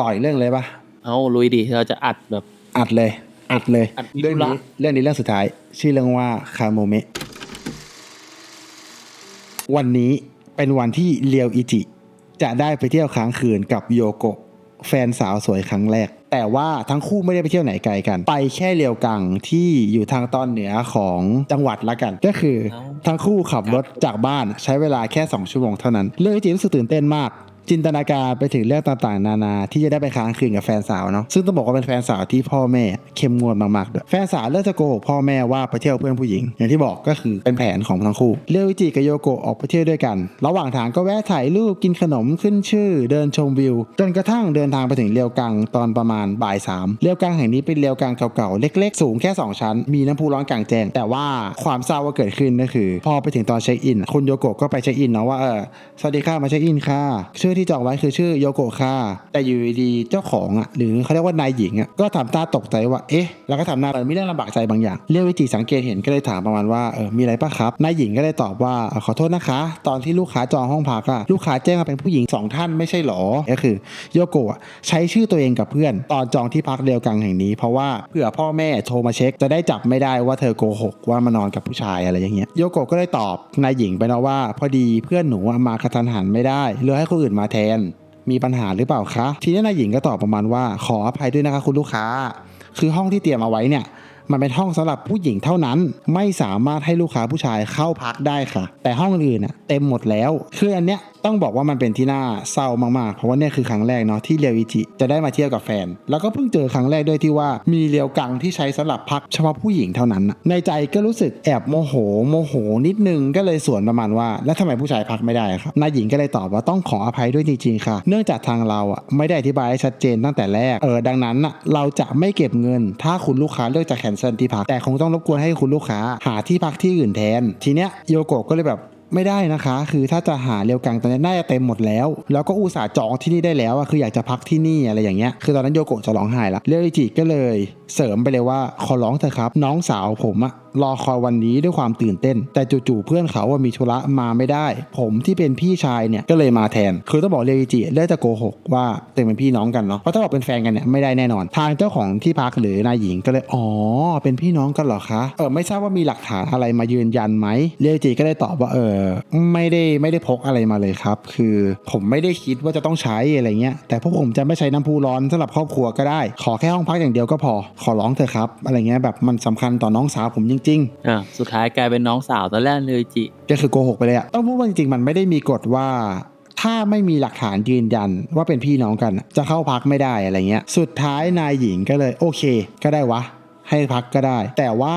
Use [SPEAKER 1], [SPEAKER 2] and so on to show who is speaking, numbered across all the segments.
[SPEAKER 1] ต่อยเรื่องเลยปะ
[SPEAKER 2] เอาลุยดิเราจะอัดแบบ
[SPEAKER 1] อัดเลย อัดเลย
[SPEAKER 2] อัด
[SPEAKER 1] เรื่องนี้
[SPEAKER 2] ธุระ
[SPEAKER 1] เรื่องนี้เรื่องสุดท้าย ชื่อเรื่องว่าคาโมเมะวันนี้เป็นวันที่เรียวอิจิ จะได้ไปเที่ยวค้างคืนกับโยโกะแฟนสาวสวยครั้งแรก แต่ว่าทั้งคู่ไม่ได้ไปเที่ยวไหนไกลกัน ไปแค่เรียวกังที่อยู่ทางตอนเหนือของจังหวัดละกัน ก็คือ
[SPEAKER 2] เอ้า
[SPEAKER 1] ทั้งคู่ขับรถจากบ้านใช้เวลาแค่ 2 ชั่วโมงเท่านั้น เรื่องอิจิรู้สึกตื่นเต้นมาก จินตนาการไปถึงเรื่องต่างๆ นานา ที่จะได้ไปค้างคืนกับแฟนสาวเนาะซึ่งต้องบอกว่าเป็นแฟนสาวที่พ่อแม่เข้มงวดมากๆด้วยแฟนสาวเลือกจะโกหกพ่อแม่ว่าไปเที่ยวเพื่อนผู้หญิง อย่างที่บอกก็คือเป็นแผนของทั้งคู่เรียวอิจิกับโยโกะออกไปเที่ยวด้วยกัน ระหว่างทางก็แวะถ่ายรูปกินขนมขึ้นชื่อ เดินชมวิว จนกระทั่งเดินทางไปถึงเรียวกังตอนประมาณบ่ายสามเรียวกังแห่งนี้เป็นเรียวกังเก่าๆเล็ก ๆ สูงแค่สองชั้น มีน้ำพุร้อนกลางแจ้งแต่ว่าความเศร้าเกิดขึ้นก็คือ พอไปถึงตอนเช็คอินคุณโยโกะก็ไปเช็คอินเนาะว่าเออสวัสดีค่ะมาเช็คอินค่ะชื่อที่จองไว้คือชื่อโยโกะค่ะแต่อยู่ดีเจ้าของอะหรือเขาเรียกว่านายหญิงอะก็ทำตาตกใจว่าเอ๊ะแล้วก็ทำหน้าเหมือนมีเรื่องลำบากใจบางอย่างเรียกวิจิสังเกตเห็นก็เลยถามประมาณว่าเออมีอะไรปะครับนายหญิงก็เลยตอบว่าขอโทษนะคะ ตอนที่ลูกค้าจองห้องพักอะลูกค้าแจ้งมาเป็นผู้หญิงสองท่านไม่ใช่หรอก็คือโยโกะใช้ชื่อตัวเองกับเพื่อน ตอนจองที่พักเดียวกันแห่งนี้ เพราะว่าเผื่อพ่อแม่โทรมาเช็ค จะได้จับไม่ได้ว่าเธอโกหกว่ามานอนกับผู้ชายอะไรอย่างเงี้ยโยโกะก็เลยตอบนายหญิงไปนะว่า พอดีเพื่อนหนูมากระทันหันไม่ได้เลยให้คนอื่นมาแทน มีปัญหาหรือเปล่าคะทีนี้นายหญิงก็ตอบประมาณว่าขออภัยด้วยนะคะคุณลูกค้า คือห้องที่เตรียมเอาไว้เนี่ยมันเป็นห้องสำหรับผู้หญิงเท่านั้น ไม่สามารถให้ลูกค้าผู้ชายเข้าพักได้ค่ะ แต่ห้องอื่นน่ะเต็มหมดแล้ว คืออันเนี้ยต้องบอกว่ามันเป็นที่น่าเศร้ามากๆ เพราะว่านี่คือครั้งแรกเนาะที่เรียวอิจิจะได้มาเที่ยวกับแฟน แล้วก็เพิ่งเจอครั้งแรกด้วยที่ว่ามีเรียวกังที่ใช้สำหรับพักเฉพาะผู้หญิงเท่านั้น ในใจก็รู้สึกแอบโมโห โมโหนิดนึงก็เลยสวนประมาณว่า แล้วทำไมผู้ชายพักไม่ได้ครับนายหญิงก็เลยตอบว่าต้องขออภัยด้วยจริงๆค่ะ เนื่องจากทางเราอะไม่ได้อธิบายให้ชัดเจนตั้งแต่แรกเออดังนั้นอะเราจะไม่เก็บเงิน ถ้าคุณลูกค้าเลือกจะแคนเซิลที่พักแต่คงต้องรบกวนให้คุณลูกค้าหาที่พักที่อื่นแทน ทีเนี้ยโยโกะก็เลยแบบ ไม่ได้นะคะ คือถ้าจะหาเรียวกังตอนนี้น่าจะเต็มหมดแล้ว แล้วก็อุตส่าห์จองที่นี่ได้แล้วอะคืออยากจะพักที่นี่อะไรอย่างเงี้ย คือตอนนั้นโยโกะจะร้องไห้ละเรียวอิจิก็เลยเสริมไปเลยว่าขอร้องเถอะครับ น้องสาวผมอะรอคอยวันนี้ด้วยความตื่นเต้น แต่จู่ๆเพื่อนเขาว่ามีธุระมาไม่ได้ ผมที่เป็นพี่ชายเนี่ยก็เลยมาแทน คือต้องบอกเรียจิเลือกจะโกหกว่าตัวเองเป็นพี่น้องกันเนาะเพราะถ้าบอกเป็นแฟนกันเนี่ยไม่ได้แน่นอน ทางเจ้าของที่พักหรือนายหญิงก็เลยอ๋อเป็นพี่น้องกันเหรอคะเออไม่ทราบว่ามีหลักฐานอะไรมายืนยันไหมเรียจิก็เลยตอบว่าเออไม่ได้ไม่ได้พกอะไรมาเลยครับ คือผมไม่ได้คิดว่าจะต้องใช้อะไรเงี้ยแต่พวกผมจะไม่ใช้น้ำพุร้อนสำหรับครอบครัวก็ได้ ขอแค่ห้องพักอย่างเดียวก็พอ ขอร้องเถอะครับอะไรเงี้ยแบบมันสำคัญต่อน้องสาวผมจริงๆ
[SPEAKER 2] อะสุดท้ายกลายเป็นน้องสาวตอนแรกเลยจิ
[SPEAKER 1] ก็คือโกหกไปเลยอะต้องพูดว่าจริงๆ มันไม่ได้มีกฎว่าถ้าไม่มีหลักฐานยืนยันว่าเป็นพี่น้องกัน จะเข้าพักไม่ได้อะไรเงี้ย สุดท้ายนายหญิงก็เลย โอเค ก็ได้วะ ให้พักก็ได้ แต่ว่า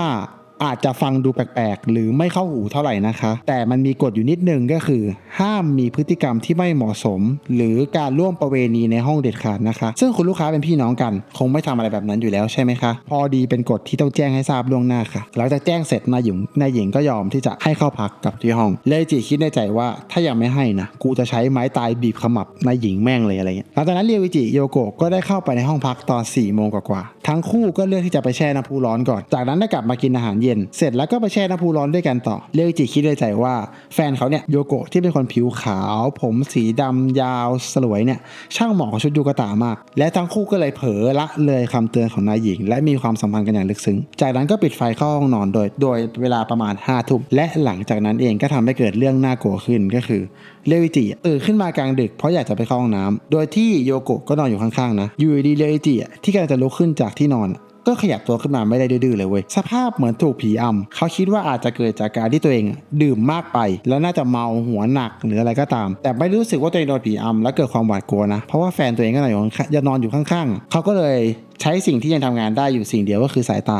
[SPEAKER 1] อาจจะฟังดูแปลกๆ หรือไม่เข้าหูเท่าไหร่นะคะ แต่มันมีกฎอยู่นิดนึงก็คือ ห้ามมีพฤติกรรมที่ไม่เหมาะสม หรือการร่วมประเวณีในห้องเด็ดขาดนะคะ ซึ่งคุณลูกค้าเป็นพี่น้องกัน คงไม่ทำอะไรแบบนั้นอยู่แล้วใช่ไหมคะ พอดีเป็นกฎที่ต้องแจ้งให้ทราบล่วงหน้าค่ะหลังจากแจ้งเสร็จนายหญิงนายหญิงก็ยอมที่จะให้เข้าพักกับที่ห้อง เลยจีคิดในใจว่าถ้ายังไม่ให้นะกูจะใช้ไม้ตายบีบขมับนายหญิงแม่งเลยอะไรเงี้ยหลังจากนั้นเรียววิจิโยโกะก็ได้เข้าไปในห้องพักตอน4ี่โมงกว่าๆทั้งคู่ก็เลือกที่จะไปแช่น้ำพุร้อนก่อน จากนั้นได้กลับมากินอาหารเย็นเสร็จแล้วก็ไปแช่น้ำพุร้อนด้วยกันต่อเรียววิจิคิดในใจว่า แฟนเขาเนี่ยโยโกะที่เป็นคนผิวขาว ผมสีดำยาวสลวยเนี่ยช่างเหมาะกับชุดยูกะตามาก และทั้งคู่ก็เลยเผลอละเลยคำเตือนของนายหญิง และมีความสัมพันธ์กันอย่างลึกซึ้ง จากนั้นก็ปิดไฟเข้าห้องนอนโดย โดยเวลาประมาณ5้าทุ่มและหลังจากนั้นเองก็ทำให้เกิดเรื่องน่ากลัวขึ้นก็คือเลวิจิตื่นขึ้นมากลางดึกเพราะอยากจะไปเข้าห้องน้ำโดยที่โยโกะก็นอนอยู่ข้างๆนะอยู่ดีๆเลวิจิที่กำลังจะลุกขึ้นจากที่นอน ก็ขยับตัวขึ้นมาไม่ได้ดื้อเลยเว้ยสภาพเหมือนถูกผีอำเขาคิดว่าอาจจะเกิดจากการที่ตัวเองดื่มมากไป แล้วน่าจะเมาหัวหนักหรืออะไรก็ตาม แต่ไม่รู้สึกว่าตัวเองโดนผีอำแล้วเกิดความหวาดกลัวนะ เพราะว่าแฟนตัวเองก็นอนอยู่ข้างๆยังนอนอยู่ข้างๆเขาก็เลยใช้สิ่งที่ยังทำงานได้อยู่สิ่งเดียวก็คือสายตา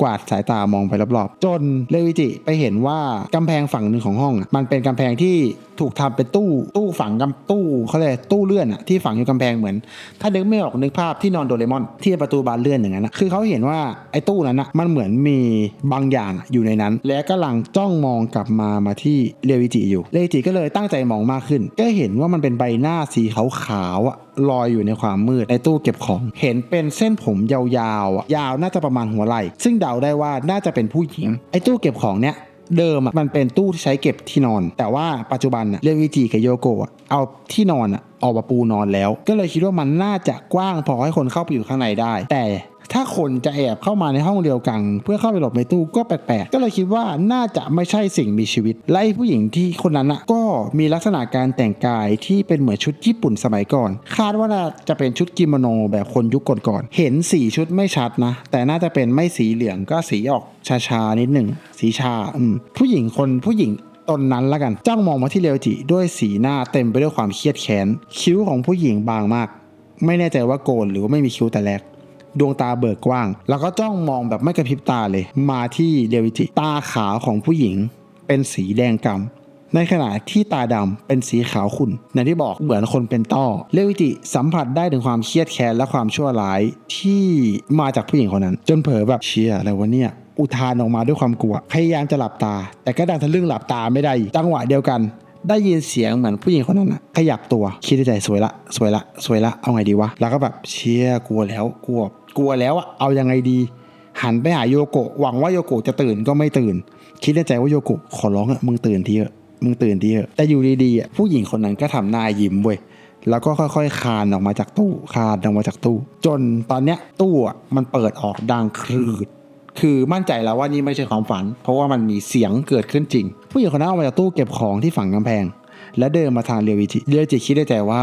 [SPEAKER 1] กวาดสายตามองไปรอบๆ จนเลวิจิไปเห็นว่ากำแพงฝั่งหนึ่งของห้องอะมันเป็นกำแพงที่ถูกทำเป็นตู้ตู้ฝังกำตู้เขาเรียตู้เลื่อนอะที่ฝังอยู่กำแพงเหมือน ถ้านึกไม่ออกนึกภาพที่นอนโดเรมอน ที่ประตูบานเลื่อนอย่างนั้นนะคือเขาเห็นว่าไอ้ตู้นั้นนะมันเหมือนมีบางอย่างอยู่ในนั้น และกำลังจ้องมองกลับมามาที่เลวิจิอยู่เลวิจิก็เลยตั้งใจมองมากขึ้น ก็เห็นว่ามันเป็นใบหน้าสีขาวๆอะลอยอยู่ในความมืดในตู้เก็บของ เห็นเป็นเส้นผมยาวๆยาวน่าจะประมาณหัวไหล่ ซึ่งเดาได้ว่าน่าจะเป็นผู้หญิง ไอ้ตู้เก็บของเนี้ยเดิมมันเป็นตู้ที่ใช้เก็บที่นอน แต่ว่าปัจจุบันเรียกวิจิกับโยโกะเอาที่นอนอะออกมาปูนอนแล้ว ก็เลยคิดว่ามันน่าจะกว้างพอให้คนเข้าไปอยู่ข้างในได้ แต่ ถ้าคนจะแอบเข้ามาในห้องเดียวกัน เพื่อเข้าไปหลบในตู้ก็แปลกๆ ก็เลยคิดว่าน่าจะไม่ใช่สิ่งมีชีวิต และไอ้ผู้หญิงที่คนนั้นอะก็มีลักษณะการแต่งกายที่เป็นเหมือนชุดญี่ปุ่นสมัยก่อน คาดว่าน่าจะเป็นชุดกิโมโนแบบคนยุคก่อนๆเห็นสีชุดไม่ชัดนะ แต่น่าจะเป็นไม่สีเหลืองก็สีออกชาๆนิดหนึ่งสีชาอืมผู้หญิงคนผู้หญิงตนนั้นละกันจ้องมองมาที่เรียวจิด้วยสีหน้าเต็มไปด้วยความเครียดแค้นคิ้วของผู้หญิงบางมาก ไม่แน่ใจว่าโกนหรือว่าไม่มีคิ้วแต่แรก ดวงตาเบิกกว้าง แล้วก็จ้องมองแบบไม่กระพริบตาเลย มาที่เรียวจิตาขาวของผู้หญิง เป็นสีแดงกำในขณะที่ตาดำเป็นสีขาวขุ่นอย่างที่บอกเหมือนคนเป็นต้อเรียวจิสัมผัสได้ถึงความเครียดแค้นและความชั่วร้ายที่มาจากผู้หญิงคนนั้น จนเผลอแบบเชียอะไรวะเนี่ยอุทานออกมาด้วยความกลัว พยายามจะหลับตา แต่ก็ดันทะลึ่งหลับตาไม่ได้ จังหวะเดียวกัน ได้ยินเสียงเหมือนผู้หญิงคนนั้นนะขยับตัวคิดในใจสวยละ สวยละสวยละเอาไงดีวะแล้วก็แบบเชียกลัวแล้วกลัวกลัวแล้วอะเอายังไงดี หันไปหาโยโกะหวังว่าโยโกะจะตื่นก็ไม่ตื่น คิดในใจว่าโยโกะขอร้องอะมึงตื่นทีเถอะมึงตื่นทีเถอะแต่อยู่ดีๆอะผู้หญิงคนนั้นก็ทำหน้ายิ้มเว้ยแล้วก็ค่อยๆ คานออกมาจากตู้ คานออกมาจากตู้ จนตอนเนี้ยตู้อะมันเปิดออกดังครืด คือมั่นใจแล้วว่านี่ไม่ใช่ความฝัน เพราะว่ามันมีเสียงเกิดขึ้นจริง ผู้หญิงคนนั้นออกมาจากตู้เก็บของที่ฝั่งกำแพง และเดินมาทางเรียววิจิเรียวจิคิดในใจว่า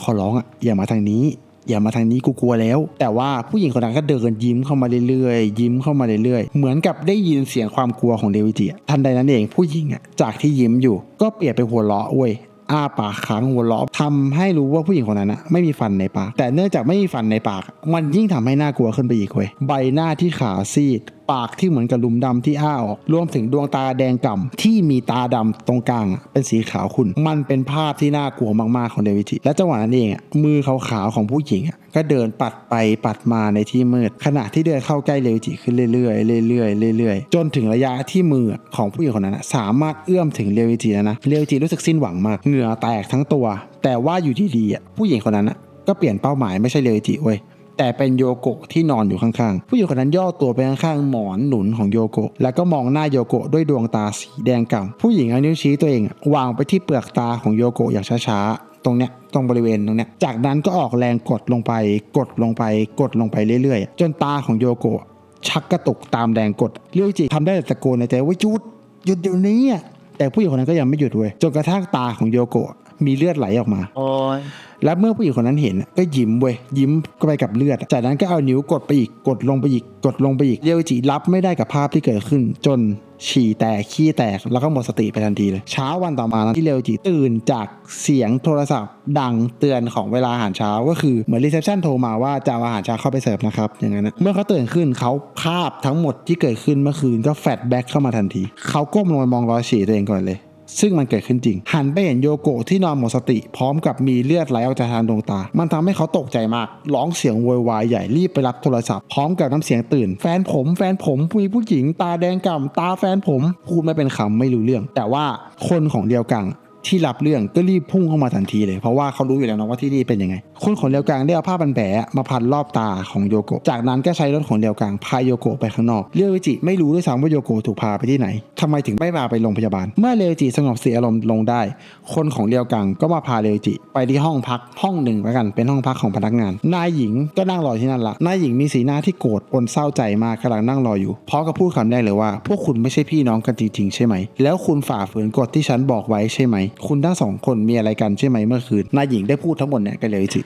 [SPEAKER 1] ขอร้องอะอย่ามาทางนี้ อย่ามาทางนี้กูกลัวแล้ว แต่ว่าผู้หญิงคนนั้นก็เดินยิ้มเข้ามาเรื่อยๆยิ้มเข้ามาเรื่อยๆ เหมือนกับได้ยินเสียงความกลัวของเดวิจิทันใดนั้นเองผู้หญิงอะจากที่ยิ้มอยู่ ก็เปลี่ยนไปหัวเราะเว้ย อ้าปากค้างหัวล้อทำให้รู้ว่าผู้หญิงคนนั้นนะไม่มีฟันในปาก แต่เนื่องจากไม่มีฟันในปาก มันยิ่งทำให้น่ากลัวขึ้นไปอีกเว้ยใบหน้าที่ขาวซีด ปากที่เหมือนกับหลุมดำที่อ้าออก รวมถึงดวงตาแดงก่ำที่มีตาดำตรงกลางเป็นสีขาวขุ่นมันเป็นภาพที่น่ากลัวมากๆของเดวิจิและจังหวะนั้นเองมือขาวๆของผู้หญิงก็เดินปัดไปปัดมาในที่มืด ขณะที่เดินเข้าใกล้เดวิจิขึ้นเรื่อยๆเรื่อยๆเรื่อยๆ จนถึงระยะที่มือของผู้หญิงคนนั้นสามารถเอื้อมถึงเดวิจิแล้วนะเดวิจิรู้สึกสิ้นหวังมากเหงื่อแตกทั้งตัว แต่ว่าอยู่ดีๆผู้หญิงคนนั้นก็เปลี่ยนเป้าหมายไม่ใช่เดวิจิเว้ย แต่เป็นโยโกะที่นอนอยู่ข้างๆ ผู้หญิงคนนั้นย่อตัวไปข้างๆ หมอนหนุนของโยโกะ แล้วก็มองหน้าโยโกะด้วยดวงตาสีแดงก่ำผู้หญิงเอานิ้วชี้ตัวเองวางไปที่เปลือกตาของโยโกะอย่างช้าๆ ตรงเนี้ยตรงบริเวณตรงเนี้ย จากนั้นก็ออกแรงกดลงไป กดลงไป กดลงไปเรื่อยๆ จนตาของโยโกะชักกระตุกตามแรงกด เรียวจิทำได้แต่ตะโกนในใจว่าหยุดหยุดเดี๋ยวนี้อะแต่ผู้หญิงคนนั้นก็ยังไม่หยุดเว้ยจนกระทั่งตาของโยโกะ มีเลือดไหลออกมา
[SPEAKER 2] โอ้ย
[SPEAKER 1] และเมื่อผู้หญิงคนนั้นเห็นก็ยิ้มเว้ยยิ้มก็ไปกับเลือด จากนั้นก็เอานิ้วกดไปอีกกดลงไปอีกกดลงไปอีกเรียวจิรับไม่ได้กับภาพที่เกิดขึ้น จนฉี่แตกขี้แตกแล้วก็หมดสติไปทันทีเลย เช้าวันต่อมานะที่เรียวจิตื่นจากเสียงโทรศัพท์ ดังเตือนของเวลาอาหารเช้าก็คือเหมือนรีเซพชันโทรมาว่าจะเอาอาหารเช้าเข้าไปเสิร์ฟนะครับอย่างนั้นนะเมื่อเขาตื่นขึ้นเขาภาพทั้งหมดที่เกิดขึ้นเมื่อคืนก็แฟลชแบ็กเข้ามาทันทีเขาก้มลงไปมองรอยฉี่ตัวเองก่อนเลย ซึ่งมันเกิดขึ้นจริง หันไปเห็นโยโกะที่นอนหมดสติ พร้อมกับมีเลือดไหลออกจากทางดวงตา มันทำให้เขาตกใจมาก ร้องเสียงโวยวายใหญ่รีบไปรับโทรศัพท์ พร้อมกับน้ำเสียงตื่น แฟนผมแฟนผมมีผู้หญิงตาแดงก่ำตาแฟนผมพูดไม่เป็นคำไม่รู้เรื่อง แต่ว่าคนของเดียวกัง ที่รับเรื่องก็รีบพุ่งเข้ามาทันทีเลย เพราะว่าเขารู้อยู่แล้วนะว่าที่นี่เป็นยังไง คนของเดียวกังได้เอาผ้าพันแผลมาพันรอบตาของโยโกะ จากนั้นก็ใช้รถของเดียวกังพาโยโกะไปข้างนอก เรียวจิไม่รู้ด้วยซ้ำว่าโยโกะถูกพาไปที่ไหนทำไมถึงไม่พาไปโรงพยาบาล เมื่อเรียวจิสงบเสียอารมณ์ลงได้ คนของเดียวกังก็มาพาเรียวจิไปที่ห้องพักห้องหนึ่งแล้วกัน เป็นห้องพักของพนักงาน นายหญิงก็นั่งรอที่นั่นละ นายหญิงมีสีหน้าที่โกรธปนเศร้าใจมากกำลังนั่งรออยู่พร้อมกับพูดคำแรกเลยว่า พวกคุณไม่ใช่พี่น้องกันจริงๆใช่ไหม แล้วคุณฝ่าฝืนกฎที่ฉันบอกไว้ใช่ไหมคุณทั้งสองคนมีอะไรกันใช่ไหมเมื่อคืนนายหญิงได้พูดทั้งหมดเนี่ยกับเรวิจิ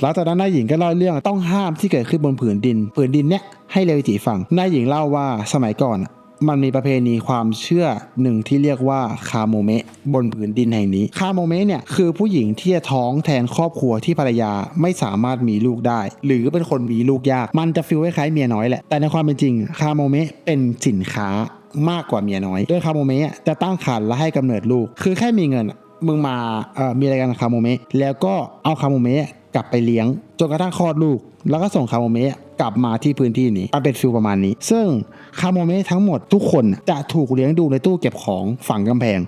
[SPEAKER 1] หลังจากนั้นนายหญิงก็เล่าเรื่องต้องห้ามที่เกิดขึ้นบนผืนดินผืนดินเนี่ยให้เรวิจิฟังนายหญิงเล่าว่าสมัยก่อนมันมีประเพณีความเชื่อหนึ่งที่เรียกว่าคาโมเมะบนผืนดินแห่งนี้ คาโมเมะเนี่ยคือผู้หญิงที่จะท้องแทนครอบครัวที่ภรรยาไม่สามารถมีลูกได้ หรือเป็นคนมีลูกยาก มันจะฟีลคล้ายๆเมียน้อยแหละ แต่ในความเป็นจริงคาโมเมะเป็นสินค้า มากกว่าเมียน้อยโดยคาโมเมะจะตั้งครรภ์และให้กำเนิดลูก คือแค่มีเงินมึงมาเอ่อมีอะไรกันกับคาโมเมะแล้วก็เอาคาโมเมะกลับไปเลี้ยงจนกระทั่งคลอดลูก แล้วก็ส่งคาโมเมะกลับมาที่พื้นที่นี้มันเป็นฟิลประมาณนี้ ซึ่งคาโมเมะทั้งหมดทุกคนจะถูกเลี้ยงดูในตู้เก็บของฝังกำแพง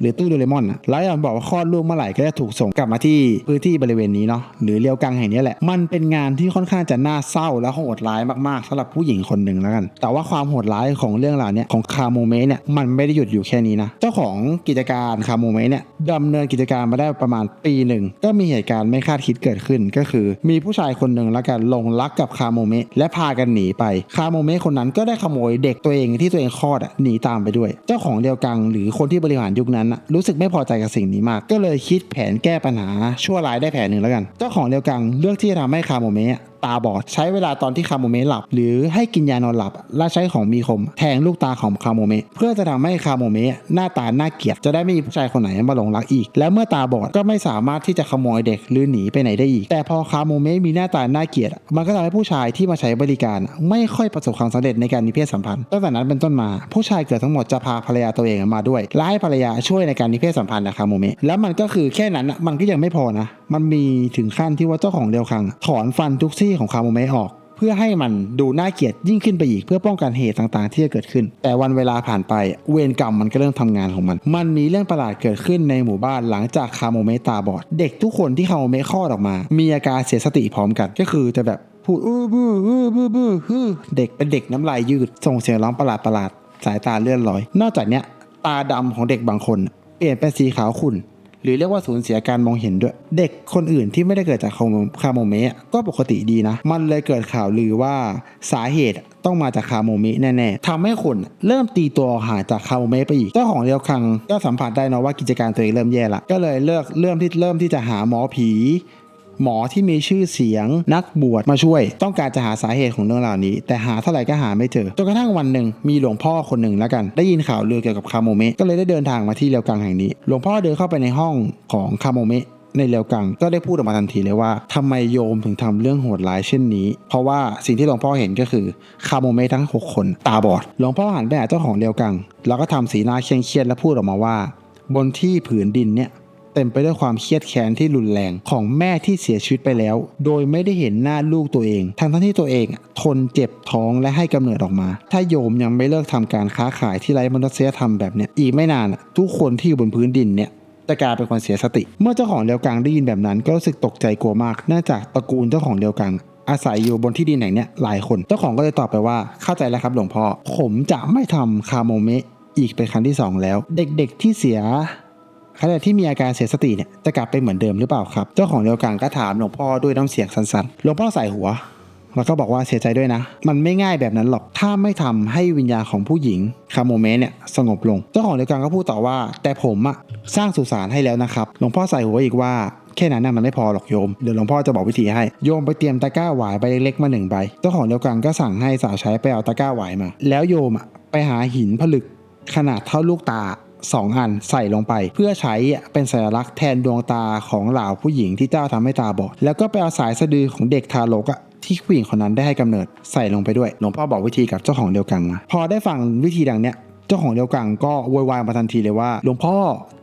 [SPEAKER 1] หรือตู้โดเรมอนอะแล้วอย่างบอกว่าคลอดลูกเมื่อไหร่ก็จะถูกส่งกลับมาที่พื้นที่บริเวณนี้เนาะหรือเรียวกังแห่งนี้แหละมันเป็นงานที่ค่อนข้างจะน่าเศร้าและโหดร้ายมากๆสำหรับผู้หญิงคนหนึ่งแล้วกัน แต่ว่าความโหดร้ายของเรื่องราวเนี้ยของคาโมเมะเนี่ยมันไม่ได้หยุดอยู่แค่นี้นะเจ้าของกิจการคาโมเมะเนี่ยดำเนินกิจการมาได้ประมาณปีหนึ่งก็มีเหตุการณ์ไม่คาดคิดเกิดขึ้นก็คือ มีผู้ชายคนหนึ่งแล้วกันหลงรักกับคาโมเมะและพากันหนีไปคาโมเมะคนนั้นก็ได้ขโมยเด็กตัวเองที่ตัวเองคลอดอะหนีตามไปด้วย เจ้าของเดียวกังหรือคนที่บริหารยุคนั้นอะรู้สึกไม่พอใจกับสิ่งนี้มาก ก็เลยคิดแผนแก้ปัญหาชั่วร้ายได้แผนหนึ่งแล้วกัน เจ้าของเดียวกังเลือกที่จะทำให้คาโมเมะ ตาบอด ใช้เวลาตอนที่คาโมเมะหลับ หรือให้กินยานอนหลับและใช้ของมีคม แทงลูกตาของคาโมเมะเพื่อจะทำให้คาโมเมะหน้าตาหน่าเกลียดจะได้ไม่มีผู้ชายคนไหนมาหลงรักอีก และเมื่อตาบอดก็ไม่สามารถที่จะขโมยเด็กหรือหนีไปไหนได้อีก แต่พอคาโมเมะมีหน้าตาหน่าเกลียด มันก็ทำให้ผู้ชายที่มาใช้บริการ ไม่ค่อยประสบความสำเร็จในการมีเพศสัมพันธ์ตั้งแต่นั้นเป็นต้นมาผู้ชายเกือบทั้งหมดจะพาภรรยาตัวเองมาด้วยและให้ภรรยาช่วยในการมีเพศสัมพันธ์กับคาโมเมะแล้วมันก็คือแค่นั้นมันก็ยังไม่พอนะ มันมีถึงขั้นที่ว่าเจ้าของเดียวคังถอนฟันทุกซี่ของคาโมเมะออก เพื่อให้มันดูน่าเกลียดยิ่งขึ้นไปอีกเพื่อป้องกันเหตุต่างๆ ที่จะเกิดขึ้น แต่วันเวลาผ่านไปเวรกรรมมันก็เริ่มทำงานของมัน มันมีเรื่องประหลาดเกิดขึ้นในหมู่บ้านหลังจากคาโมเมะตาบอด เด็กทุกคนที่คาโมเมะคลอดออกมา มีอาการเสียสติพร้อมกันก็คือจะแบบพูดอื้อบื้ออื้อบื้อบื้อฮือเด็กเป็นเด็กน้ำลายยืดส่งเสียงร้องประหลาดประหลาดๆสายตาเลื่อนลอย นอกจากเนี้ยตาดำของเด็กบางคน เปลี่ยนเป็นสีขาวขุ่น หรือเรียกว่าสูญเสียการมองเห็นด้วย เด็กคนอื่นที่ไม่ได้เกิดจากคาโมคาโมเมะก็ปกติดีนะ มันเลยเกิดข่าวลือว่าสาเหตุต้องมาจากคาโมเมะแน่ๆทำให้คนเริ่มตีตัวหาจากคาโมเมะไปอีก เจ้าของเรียวคังก็สัมผัสได้นะว่ากิจการตัวเองเริ่มแย่ละ ก็เลยเลิกเริ่มที่เริ่มที่จะหาหมอผี หมอที่มีชื่อเสียงนักบวชมาช่วย ต้องการจะหาสาเหตุของเรื่องราวนี้ แต่หาเท่าไหร่ก็หาไม่เจอจนกระทั่งวันหนึ่งมีหลวงพ่อคนหนึ่งแล้วกัน ได้ยินข่าวลือเกี่ยวกับคาโมเมะก็เลยได้เดินทางมาที่เรียวกังแห่งนี้ หลวงพ่อเดินเข้าไปในห้องของคาโมเมะในเรียวกังก็ได้พูดออกมาทันทีเลยว่าทำไมโยมถึงทำเรื่องโหดร้ายเช่นนี้ เพราะว่าสิ่งที่หลวงพ่อเห็นก็คือคาโมเมะทั้งหกคนตาบอดหลวงพ่อหันไปหาเจ้าของเรียวกัง แล้วก็ทำสีหน้าเคร่งเครียดและพูดออกมาว่า บนที่ผืนดินเนี่ย เต็มไปด้วยความเครียดแค้นที่รุนแรงของแม่ที่เสียชีวิตไปแล้ว โดยไม่ได้เห็นหน้าลูกตัวเอง ทั้งทั้งที่ตัวเองทนเจ็บท้องและให้กำเนิดออกมา ถ้าโยมยังไม่เลิกทำการค้าขายที่ไร้มนุษยธรรมแบบเนี้ยอีกไม่นานทุกคนที่อยู่บนพื้นดินเนี่ยจะกลายเป็นคนเสียสติ เมื่อเจ้าของเดียวกังได้ยินแบบนั้น ก็รู้สึกตกใจกลัวมากเนื่องจากตระกูลเจ้าของเดียวกังอาศัยอยู่บนที่ดินแห่งนี้หลายคน เจ้าของก็เลยตอบไปว่าเข้าใจแล้วครับหลวงพ่อผมจะไม่ทำคาโมเมะอีกเป็นครั้งที่สองแล้ว เด็กๆที่เสีย ขณะที่มีอาการเสียสติเนี่ยจะกลับไปเหมือนเดิมหรือเปล่าครับ เจ้าของเดียวกันก็ถามหลวงพ่อด้วยน้ำเสียงสั้นๆหลวงพ่อใส่หัว แล้วก็บอกว่าเสียใจด้วยนะ มันไม่ง่ายแบบนั้นหรอก ถ้าไม่ทำให้วิญญาณของผู้หญิงคาโมเมเนี่ยสงบลง เจ้าของเดียวกันก็พูดต่อว่า แต่ผมอะสร้างสุสานให้แล้วนะครับ หลวงพ่อใส่หัวอีกว่าแค่นั้นน่ะมันไม่พอหรอกโยม เดี๋ยวหลวงพ่อจะบอกวิธีให้ โยมไปเตรียมตะกร้าหวายใบเล็กๆมาหนึ่งใบ เจ้าของเดียวกันก็สั่งให้สาวใช้ไปเอาตะกร้าหวายมา แล้วโยมอะไปหาหินผลึกขนาดเท่าลูกตา สองอันใส่ลงไป เพื่อใช้เป็นสัญลักษณ์แทนดวงตาของเหล่าผู้หญิงที่เจ้าทำให้ตาบอดแล้วก็ไปเอาสายสะดือของเด็กทารกอะที่ผู้หญิงคนนั้นได้ให้กำเนิดใส่ลงไปด้วย หลวงพ่อบอกวิธีกับเจ้าของเดียวกังมาพอได้ฟังวิธีดังเนี้ยเจ้าของเดียวกังก็โวยวายมาทันทีเลยว่า หลวงพ่อ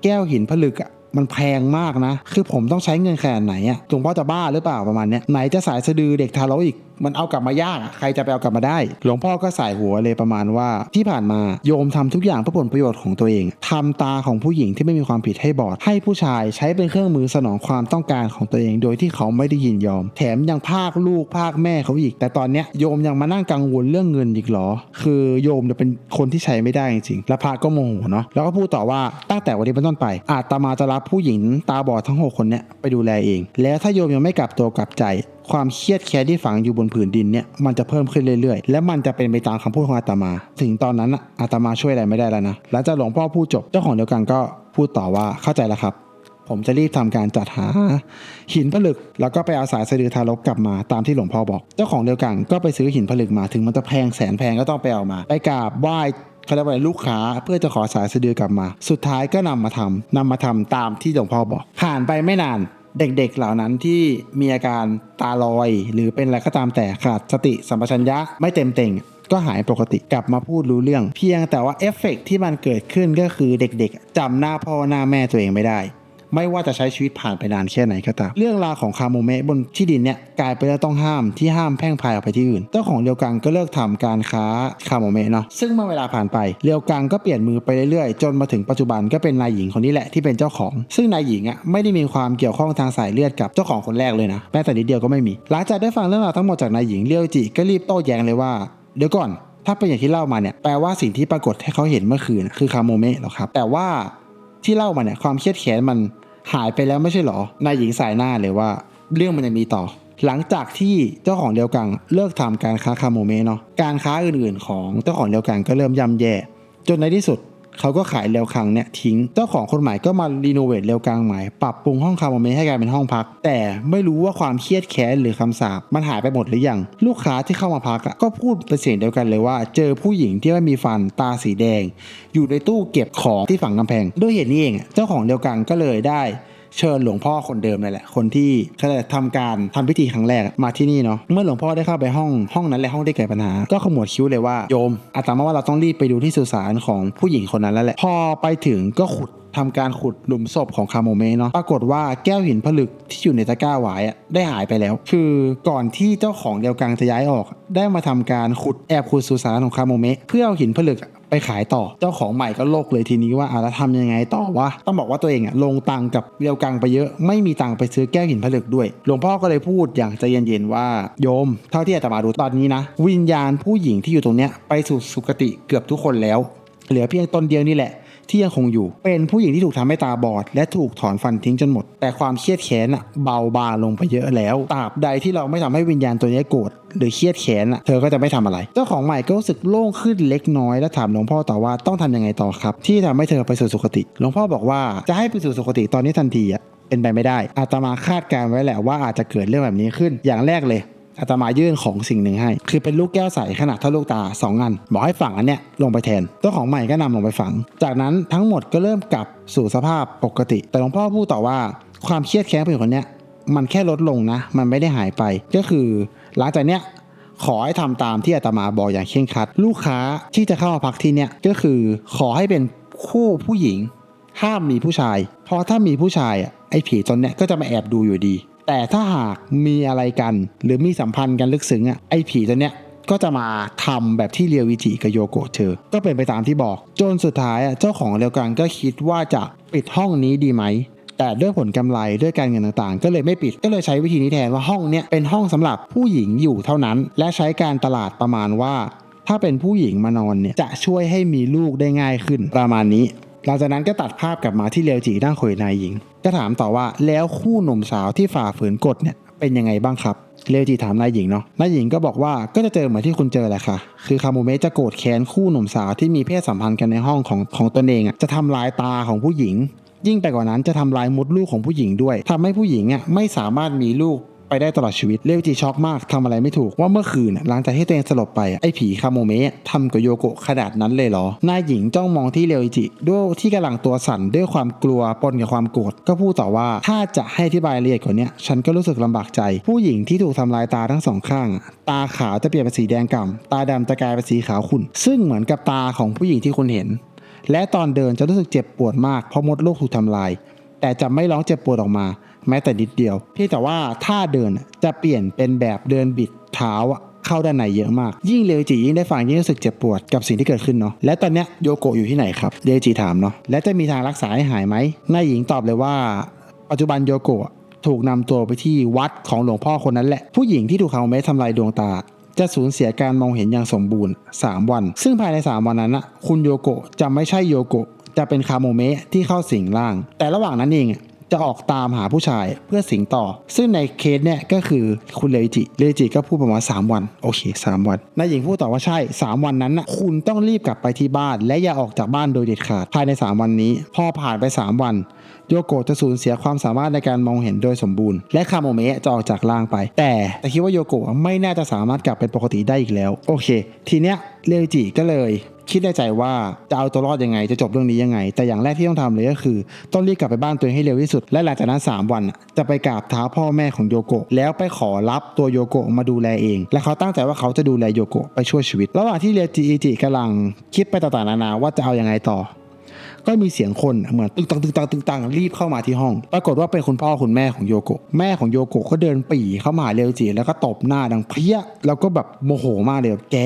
[SPEAKER 1] แก้วหินผลึกอะมันแพงมากนะ คือผมต้องใช้เงินขนาดไหนอะหลวงพ่อจะบ้าหรือเปล่าประมาณเนี้ยไหนจะสายสะดือเด็กทารกอีก มันเอากลับมายากใครจะไปเอากลับมาได้ หลวงพ่อก็สายหัวเลยประมาณว่าที่ผ่านมาโยมทำทุกอย่างเพื่อผลประโยชน์ของตัวเองทำตาของผู้หญิงที่ไม่มีความผิดให้บอด ให้ผู้ชายใช้เป็นเครื่องมือสนองความต้องการของตัวเอง โดยที่เขาไม่ได้ยินยอม แถมยังภาคลูกภาคแม่เขาอีก แต่ตอนเนี้ยโยมยังมานั่งกังวลเรื่องเงินอีกเหรอ คือโยมเนี่ยเป็นคนที่ใช้ไม่ได้จริงๆและพระก็โมโหเนาะแล้วก็พูดต่อว่าตั้งแต่วันนี้เป็นต้นไป อาตมาจะรับผู้หญิงตาบอดทั้งหกคนเนี่ยไปดูแลเอง แล้วถ้าโยมยังไม่กลับตัวกลับใจ ความเครียดแค้นที่ฝังอยู่บนผืนดินเนี่ยมันจะเพิ่มขึ้นเรื่อยๆ และมันจะเป็นไปตามคำพูดของอาตมา ถึงตอนนั้นอาตมาช่วยอะไรไม่ได้แล้วนะหลังจากหลวงพ่อพูดจบเจ้าของเดียวกันก็พูดต่อว่าเข้าใจแล้วครับ ผมจะรีบทำการจัดหา หินผลึก แล้วก็ไปเอาสายสะดือทารกกลับมาตามที่หลวงพ่อบอก เจ้าของเดียวกันก็ไปซื้อหินผลึกมาถึงมันจะแพงแสนแพงก็ต้องไปเอามา ไปกราบไหว้เขาเรียกว่าอะลูกค้าเพื่อจะขอสายสะดือกลับมา สุดท้ายก็นำมาทำนำมาทำตามที่หลวงพ่อบอกผ่านไปไม่นาน เด็กๆเหล่านั้นที่มีอาการตาลอย หรือเป็นอะไรก็ตามแต่ขาดสติสัมปชัญญะไม่เต็มเต็งก็หายปกติกลับมาพูดรู้เรื่อง เพียงแต่ว่าเอฟเฟกต์ที่มันเกิดขึ้นก็คือเด็กๆจำหน้าพ่อหน้าแม่ตัวเองไม่ได้ ไม่ว่าจะใช้ชีวิตผ่านไปนานแค่ไหนก็ตาม เรื่องราวของคาโมเมะบนที่ดินเนี่ยกลายเป็นเรื่องต้องห้ามที่ห้ามแพร่งพายออกไปที่อื่น เจ้าของเรียวกังก็เลิกทำการค้าคาโมเมะเนาะซึ่งเมื่อเวลาผ่านไปเรียวกังก็เปลี่ยนมือไปเรื่อยๆ จนมาถึงปัจจุบันก็เป็นนายหญิงคนนี้แหละที่เป็นเจ้าของ ซึ่งนายหญิงอะไม่ได้มีความเกี่ยวข้องทางสายเลือดกับเจ้าของคนแรกเลยนะแม้แต่นิดเดียวก็ไม่มีหลังจากได้ฟังเรื่องราวทั้งหมดจากนายหญิงเรียวจิก็รีบโต้แย้งเลยว่าเดี๋ยวก่อน ถ้าเป็นอย่างที่เล่ามาเนี่ยแปลว่าสิ่งที่ปรากฏให้เขาเห็นเมื่อคืนคือคาโมเมะหรอครับแต่ว่าที่เล่ามาเนี่ยความเครียดแค้นมัน หายไปแล้วไม่ใช่เหรอนายหญิงสายหน้าเลยว่า เรื่องมันยังมีต่อ หลังจากที่เจ้าของเดียวกังเลิกทำการค้าคาโมเมะเนาะการค้าอื่นๆ ของเจ้าของเดียวกังก็เริ่มย่ำแย่ จนในที่สุด เขาก็ขายเรียวคังเนี่ยทิ้ง เจ้าของคนใหม่ก็มารีโนเวทเรียวกังใหม่ ปรับปรุงห้องคาโมเมะให้กลายเป็นห้องพัก แต่ไม่รู้ว่าความเครียดแค้นหรือคำสาปมันหายไปหมดหรือยัง ลูกค้าที่เข้ามาพักก็พูดเป็นเสียงเดียวกันเลยว่า เจอผู้หญิงที่ไม่มีฟันตาสีแดง อยู่ในตู้เก็บของที่ฝั่งกำแพง ด้วยเหตุนี้เอง เจ้าของเรียวกังก็เลยได้ เชิญหลวงพ่อคนเดิมนั่แหละ คนที่เขาเรียทำการทำพิธีครั้งแรกมาที่นี่เนาะเมื่อหลวงพ่อได้เข้าไปห้องห้องนั้นแหละห้องที่เกิดปัญหา ก็ขมวดคิ้วเลยว่าโยมอาตมาว่าเราต้องรีบไปดูที่สุสานของผู้หญิงคนนั้นแล้วแหละพอไปถึงก็ขุดทำการขุดหลุมศพของคาโมเมเนาะปรากฏว่าแก้วหินผลึกที่อยู่ในตะกร้าหวายอะได้หายไปแล้ว คือก่อนที่เจ้าของเดียวกังจะย้ายออก ได้มาทำการขุดแอบขุดสุสานของคาโมเมเพื่อเอาหินผลึก ไปขายต่อ เจ้าของใหม่ก็โลกเลยทีนี้ว่าอะแล้วทำยังไงต่อวะต้องบอกว่าตัวเองอะลงตังกับเรียวกังไปเยอะไม่มีตังไปซื้อแก้วหินผลึกด้วย หลวงพ่อก็เลยพูดอย่างใจเย็นๆว่าโยม เท่าที่อาตมาดูตอนนี้นะ วิญญาณผู้หญิงที่อยู่ตรงเนี้ยไปสู่สุคติเกือบทุกคนแล้ว เหลือเพียงตนเดียวนี่แหละ ที่ยังคงอยู่ เป็นผู้หญิงที่ถูกทำให้ตาบอด และถูกถอนฟันทิ้งจนหมด แต่ความเครียดแค้นอะเบาบางลงไปเยอะแล้วตราบใดที่เราไม่ทำให้วิญญาณตัวนี้โกรธหรือเครียดแค้นอะเธอก็จะไม่ทำอะไร เจ้าของใหม่ก็รู้สึกโล่งขึ้นเล็กน้อยและถามหลวงพ่อต่อว่าต้องทำยังไงต่อครับ ที่ทำให้เธอไปสู่สุคติหลวงพ่อบอกว่าจะให้ไปสู่สุคติตอนนี้ทันทีอะเป็นไปไม่ได้อาตมาคาดการไว้แหละว่าอาจจะเกิดเรื่องแบบนี้ขึ้นอย่างแรกเลย อาตมายื่นของสิ่งหนึ่งให้ คือเป็นลูกแก้วใสขนาดเท่าลูกตาสองอัน บอกให้ฝังอันเนี้ยลงไปแทนเจ้าของใหม่ก็นำลงไปฝัง จากนั้นทั้งหมดก็เริ่มกลับสู่สภาพปกติ แต่หลวงพ่อพูดต่อว่าความเครียดแค้นผู้หญิงคนเนี้ยมันแค่ลดลงนะ มันไม่ได้หายไป ก็คือ หลังจากเนี้ยขอให้ทำตามที่อาตมาบอกอย่างเคร่งครัด ลูกค้าที่จะเข้ามาพักที่เนี้ยก็คือขอให้เป็นคู่ผู้หญิงห้ามมีผู้ชาย เพราะถ้ามีผู้ชายอะไอ้ผีตนเนี้ยก็จะมาแอบดูอยู่ดี แต่ถ้าหากมีอะไรกัน หรือมีสัมพันธ์กันลึกซึ้งอะไอ้ผีตัวเนี้ยก็จะมาทำแบบที่เรียววิจิกับโยโกะเธอ ก็เป็นไปตามที่บอก จนสุดท้ายอะเจ้าของเรียวกันก็คิดว่าจะปิดห้องนี้ดีไหม แต่ด้วยผลกำไรด้วยการเงินต่างๆ ก็เลยไม่ปิด ก็เลยใช้วิธีนี้แทนว่าห้องเนี้ยเป็นห้องสำหรับผู้หญิงอยู่เท่านั้น และใช้การตลาดประมาณว่า ถ้าเป็นผู้หญิงมานอนเนี่ยจะช่วยให้มีลูกได้ง่ายขึ้นประมาณนี้ หลังจากนั้นก็ตัดภาพกลับมาที่เรียวจีนั่งคุยนายหญิง ก็ถามต่อว่าแล้วคู่หนุ่มสาวที่ฝ่าฝืนกฎเนี่ยเป็นยังไงบ้างครับเรียวจีถามนายหญิงเนาะนายหญิงก็บอกว่าก็จะเจอเหมือนที่คุณเจอแหละค่ะ คือคาโมเมะจะโกรธแค้นคู่หนุ่มสาวที่มีเพศสัมพันธ์กันในห้องของของตนเองอะจะทำลายตาของผู้หญิง ยิ่งไปกว่านั้นจะทำลายมดลูกของผู้หญิงด้วยทำให้ผู้หญิงอะไม่สามารถมีลูก ไปได้ตลอดชีวิตเรียวจีช็อกมากทำอะไรไม่ถูกว่าเมื่อคืนน่ะหลังจากที่ตัวเองสลบไปอะไอ้ผีคาโมเมะทำกับโยโกะขนาดนั้นเลยเหรอนายหญิงจ้องมองที่เรียวจิด้วยที่กำลังตัวสั่นด้วยความกลัวปนกับความโกรธก็พูดต่อว่าถ้าจะให้อธิบายละเอียดกว่านี้ฉันก็รู้สึกลำบากใจ ผู้หญิงที่ถูกทำลายตาทั้งสองข้าง ตาขาวจะเปลี่ยนเป็นสีแดงก่ำตาดำจะกลายเป็นสีขาวขุ่นซึ่งเหมือนกับตาของผู้หญิงที่คุณเห็น และตอนเดินจะรู้สึกเจ็บปวดมากเพราะมดลูกถูกทำลาย แต่จะไม่ร้องเจ็บปวดออกมา แม้แต่นิดเดียว เพียงแต่ว่าท่าเดินจะเปลี่ยนเป็นแบบเดินบิดเท้าเข้าด้านในเยอะมาก ยิ่งเรวจิยิ่งได้ฟังยิ่งรู้สึกเจ็บปวดกับสิ่งที่เกิดขึ้นเนาะและตอนเนี้ยโยโกะอยู่ที่ไหนครับเรวจิถามเนาะและจะมีทางรักษาให้หายไหมนายหญิงตอบเลยว่า ปัจจุบันโยโกะถูกนำตัวไปที่วัดของหลวงพ่อคนนั้นแหละ ผู้หญิงที่ถูกคาโมเมะทำลายดวงตาจะสูญเสียการมองเห็นอย่างสมบูรณ์ 3 วัน ซึ่งภายใน 3 วันนั้นนะคุณโยโกะจะไม่ใช่โยโกะจะเป็นคาโมเมะที่เข้าสิงร่าง แต่ระหว่างนั้นเอง จะออกตามหาผู้ชายเพื่อสิงต่อ ซึ่งในเคสเนี่ยก็คือคุณเลจิเลจิก็พูดประมาณ3 วัน โอเค 3 วันนายหญิงพูดต่อว่าใช่ 3 วันนั้นนะคุณต้องรีบกลับไปที่บ้าน และอย่าออกจากบ้านโดยเด็ดขาดภายใน 3 วันนี้ พอผ่านไป 3 วันโยโกะจะสูญเสียความสามารถในการมองเห็นโดยสมบูรณ์ และคาโมเมะจะออกจากร่างไป แต่แต่คิดว่าโยโกะไม่น่าจะสามารถกลับเป็นปกติได้อีกแล้ว โอเค ทีเนี้ยเลจิก็เลย คิดในใจว่าจะเอาตัวรอดยังไงจะจบเรื่องนี้ยังไง แต่อย่างแรกที่ต้องทำเลยก็คือ ต้องรีบกลับไปบ้านตัวเองให้เร็วที่สุด และหลังจากนั้น 3 วัน จะไปกราบเท้าพ่อแม่ของโยโกะแล้วไปขอรับตัวโยโกะมาดูแลเอง และเขาตั้งใจว่าเขาจะดูแลโยโกะไปช่วยชีวิต ระหว่างที่เรียจิอิจิกำลังคิดไปต่างๆนานาว่าจะเอายังไงต่อก็มีเสียงคนเหมือนตึงตังตึงตังตึงตังรีบเข้ามาที่ห้อง ปรากฏว่าเป็นคุณพ่อคุณแม่ของโยโกะแม่ของโยโกะก็เดินปรีเข้ามาเรวจิแล้วก็ตบหน้าดังเพี้ยแล้วก็แบบโมโหมากเลยแบบแก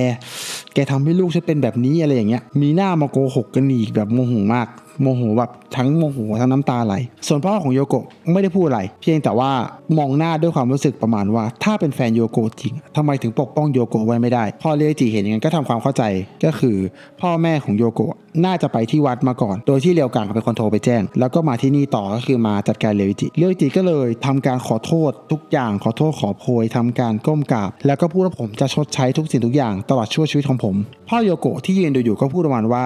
[SPEAKER 1] แกทำให้ลูกฉันเป็นแบบนี้อะไรอย่างเงี้ย มีหน้ามาโกหกกันอีกแบบโมโหมาก โมโหแบบทั้งโมโหทั้งน้ำตาไหล ส่วนพ่อของโยโกะไม่ได้พูดอะไร เพียงแต่ว่ามองหน้าด้วยความรู้สึกประมาณว่า ถ้าเป็นแฟนโยโกะจริงทำไมถึงปกป้องโยโกะไว้ไม่ได้พอเรจิเห็นอย่างนั้นก็ทำความเข้าใจก็คือ พ่อแม่ของโยโกะน่าจะไปที่วัดมาก่อน โดยที่เรียวกังเป็นคนโทรไปแจ้ง แล้วก็มาที่นี่ต่อก็คือมาจัดการเรจิเรจิก็เลยทำการขอโทษทุกอย่างขอโทษขอโพยทำการก้มกราบ แล้วก็พูดว่าผมจะชดใช้ทุกสิ่งทุกอย่างตลอดชั่วชีวิตของผม พ่อโยโกะที่ยืนดูอยู่ก็พูดประมาณว่า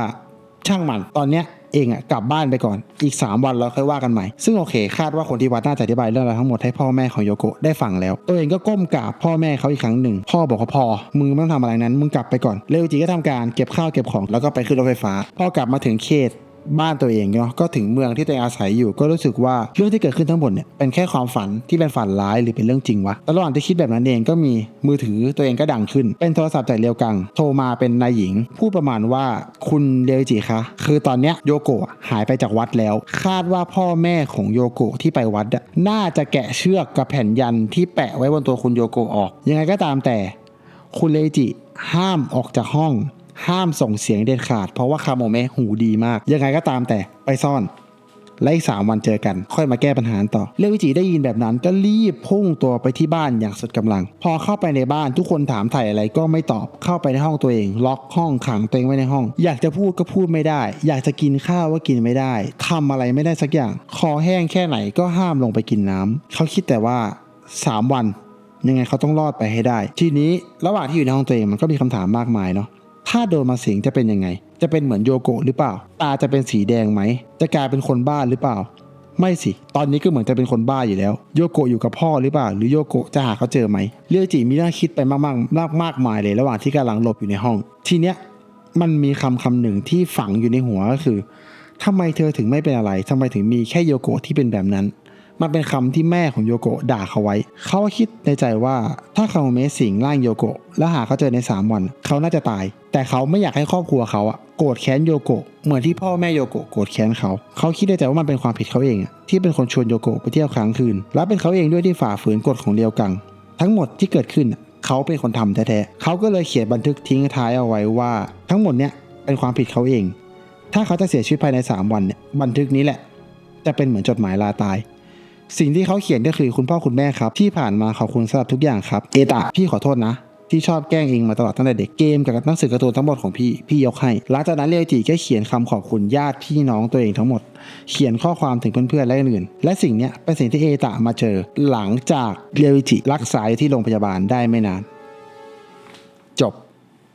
[SPEAKER 1] ช่างมันตอนเนี้ย เองอะกลับบ้านไปก่อนอีก 3 วันแล้วค่อยว่ากันใหม่ ซึ่งโอเค คาดว่าคนที่วัดน่าจะอธิบายเรื่องราวทั้งหมดให้พ่อแม่ของโยโกะได้ฟังแล้ว ตัวเองก็ก้มกราบพ่อแม่เขาอีกครั้งหนึ่ง พ่อบอกว่าพอมึงไม่ต้องทำอะไรนั้นมึงกลับไปก่อนเรวจิก็ทำการเก็บข้าวเก็บของแล้วก็ไปขึ้นรถไฟฟ้าพอกลับมาถึงเขต บ้านตัวเองเนาะก็ถึงเมืองที่ตัวเองอาศัยอยู่ ก็รู้สึกว่าเรื่องที่เกิดขึ้นทั้งหมดเนี่ยเป็นแค่ความฝันที่เป็นฝันร้ายหรือเป็นเรื่องจริงวะตระหว่างที่คิดแบบนั้นเองก็มีมือถือตัวเองก็ดังขึ้น เป็นโทรศัพท์จากเรียวกัง โทรมาเป็นนายหญิง พูดประมาณว่าคุณเรียวจิคะ คือตอนเนี้ยโยโกะหายไปจากวัดแล้ว คาดว่าพ่อแม่ของโยโกะที่ไปวัดน่าจะแกะเชือกกับแผ่นยันที่แปะไว้บนตัวคุณโยโกะออก ยังไงก็ตามแต่ คุณเลจิห้ามออกจากห้อง ห้ามส่งเสียงเด็ดขาด เพราะว่าคาโมเมะหูดีมาก ยังไงก็ตามแต่ไปซ่อนและอีกสามวันเจอกัน ค่อยมาแก้ปัญหาต่อ เรวิจิได้ยินแบบนั้นก็รีบพุ่งตัวไปที่บ้านอย่างสุดกำลัง พอเข้าไปในบ้านทุกคนถามถ่ายอะไรก็ไม่ตอบเข้าไปในห้องตัวเอง ล็อกห้องขังตัวเองไว้ในห้อง อยากจะพูดก็พูดไม่ได้ อยากจะกินข้าวก็กินไม่ได้ทำอะไรไม่ได้สักอย่าง คอแห้งแค่ไหนก็ห้ามลงไปกินน้ำเขาคิดแต่ว่าสามวันยังไงเขาต้องรอดไปให้ได้ ทีนี้ระหว่างที่อยู่ในห้องตัวเองมันก็มีคำถามมากมายเนาะ ถ้าโดนมาสิงจะเป็นยังไง จะเป็นเหมือนโยโกะหรือเปล่า ตาจะเป็นสีแดงไหม จะกลายเป็นคนบ้าหรือเปล่า ไม่สิ ตอนนี้ก็เหมือนจะเป็นคนบ้าอยู่แล้ว โยโกะอยู่กับพ่อหรือเปล่า หรือโยโกะจะหาเขาเจอไหม เรื่องจีมีเรื่องคิดไปมากๆมากมากมายเลยระหว่างที่กำลังหลบอยู่ในห้อง ทีเนี้ยมันมีคำคำหนึ่งที่ฝังอยู่ในหัวก็คือทำไมเธอถึงไม่เป็นอะไรทำไมถึงมีแค่โยโกะที่เป็นแบบนั้น มันเป็นคำที่แม่ของโยโกะด่าเขาไว้ เขาคิดในใจว่าถ้าคาโมเมะสิงร่างโยโกะแล้วหาเขาเจอใน 3 วัน เขาน่าจะตาย แต่เขาไม่อยากให้ครอบครัวเขาอะโกรธแค้นโยโกะเหมือนที่พ่อแม่โยโกะโกรธแค้นเขา เขาคิดในใจว่ามันเป็นความผิดเขาเองอะที่เป็นคนชวนโยโกะไปเที่ยวค้างคืน และเป็นเขาเองด้วยที่ฝ่าฝืนกฎของเรียวกัง ทั้งหมดที่เกิดขึ้นเขาเป็นคนทำแท้ๆเขาก็เลยเขียนบันทึกทิ้งท้ายเอาไว้ว่า ทั้งหมดเนี่ยเป็นความผิดเขาเอง ถ้าเขาจะเสียชีวิตภายใน 3 วันเนี่ยบันทึกนี้แหละ จะเป็นเหมือนจดหมายลาตาย สิ่งที่เขาเขียนก็คือคุณพ่อคุณแม่ครับ ที่ผ่านมาขอบคุณสำหรับทุกอย่างครับ เอตะพี่ขอโทษนะ ที่ชอบแกล้งเองมาตลอดตั้งแต่เด็กเกมกับหนังสือการ์ตูนทั้งหมดของพี่พี่ยกให้หลังจากนั้นเรียจิก็เขียนคำขอบคุณญาติพี่น้องตัวเองทั้งหมด เขียนข้อความถึงเพื่อนๆและอื่นและสิ่งนี้เป็นสิ่งที่เอตะมาเจอ หลังจากเรียวจิรักษาอยู่ที่โรงพยาบาลได้ไม่นาน จบ